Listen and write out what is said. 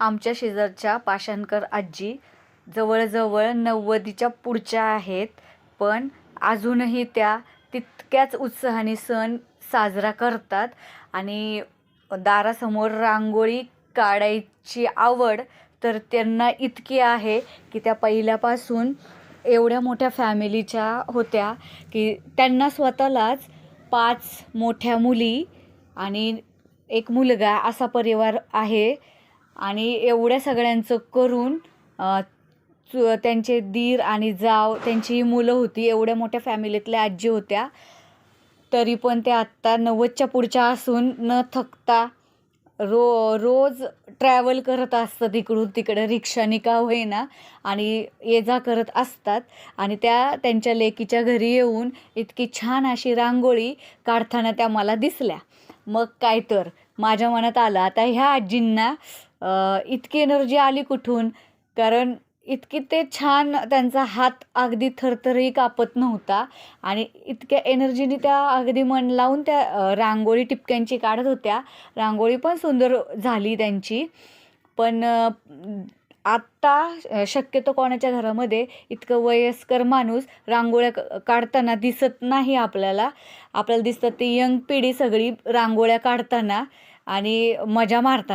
आमच्या शेजारच्या पाषाणकर आजी जवळजवळ नव्वदीच्या पुढच्या आहेत. पण अजूनही त्या तितक्याच उत्साहाने सण साजरा करतात आणि दारासमोर रांगोळी काढायची आवड तर त्यांना इतकी आहे की त्या पहिल्यापासून एवढ्या मोठ्या फॅमिलीच्या होत्या की त्यांना स्वतःलाच पाच मोठ्या मुली आणि एक मुलगा असा परिवार आहे. आणि एवढ्या सगळ्यांचं करून चु त्यांचे दीर आणि जाव त्यांची ही मुलं होती एवढ्या मोठ्या फॅमिलीतल्या आजी होत्या. तरी पण त्या आत्ता नव्वदच्या पुढच्या असून न थकता रो रोज ट्रॅव्हल करत असतात इकडून तिकडं रिक्षाने का होईना. आणि ये जा करत असतात. आणि त्या त्यांच्या लेकीच्या घरी येऊन इतकी छान अशी रांगोळी काढताना त्या मला दिसल्या. मग काय तर माझ्या मनात आलं आता ह्या आजींना इतकी एनर्जी आली कुठून? कारण इतकी ते छान त्यांचा हात अगदी थरथरही कापत नव्हता आणि इतक्या एनर्जीने त्या अगदी मन लावून त्या रांगोळी टिपक्यांची काढत होत्या. रांगोळी पण सुंदर झाली त्यांची. पण आत्ता शक्यतो कोणाच्या घरामध्ये इतकं वयस्कर माणूस रांगोळ्या क- काढताना दिसत नाही आपल्याला. आपल्याला दिसतं ती यंग पिढी सगळी रांगोळ्या काढताना आणि मजा मारताना.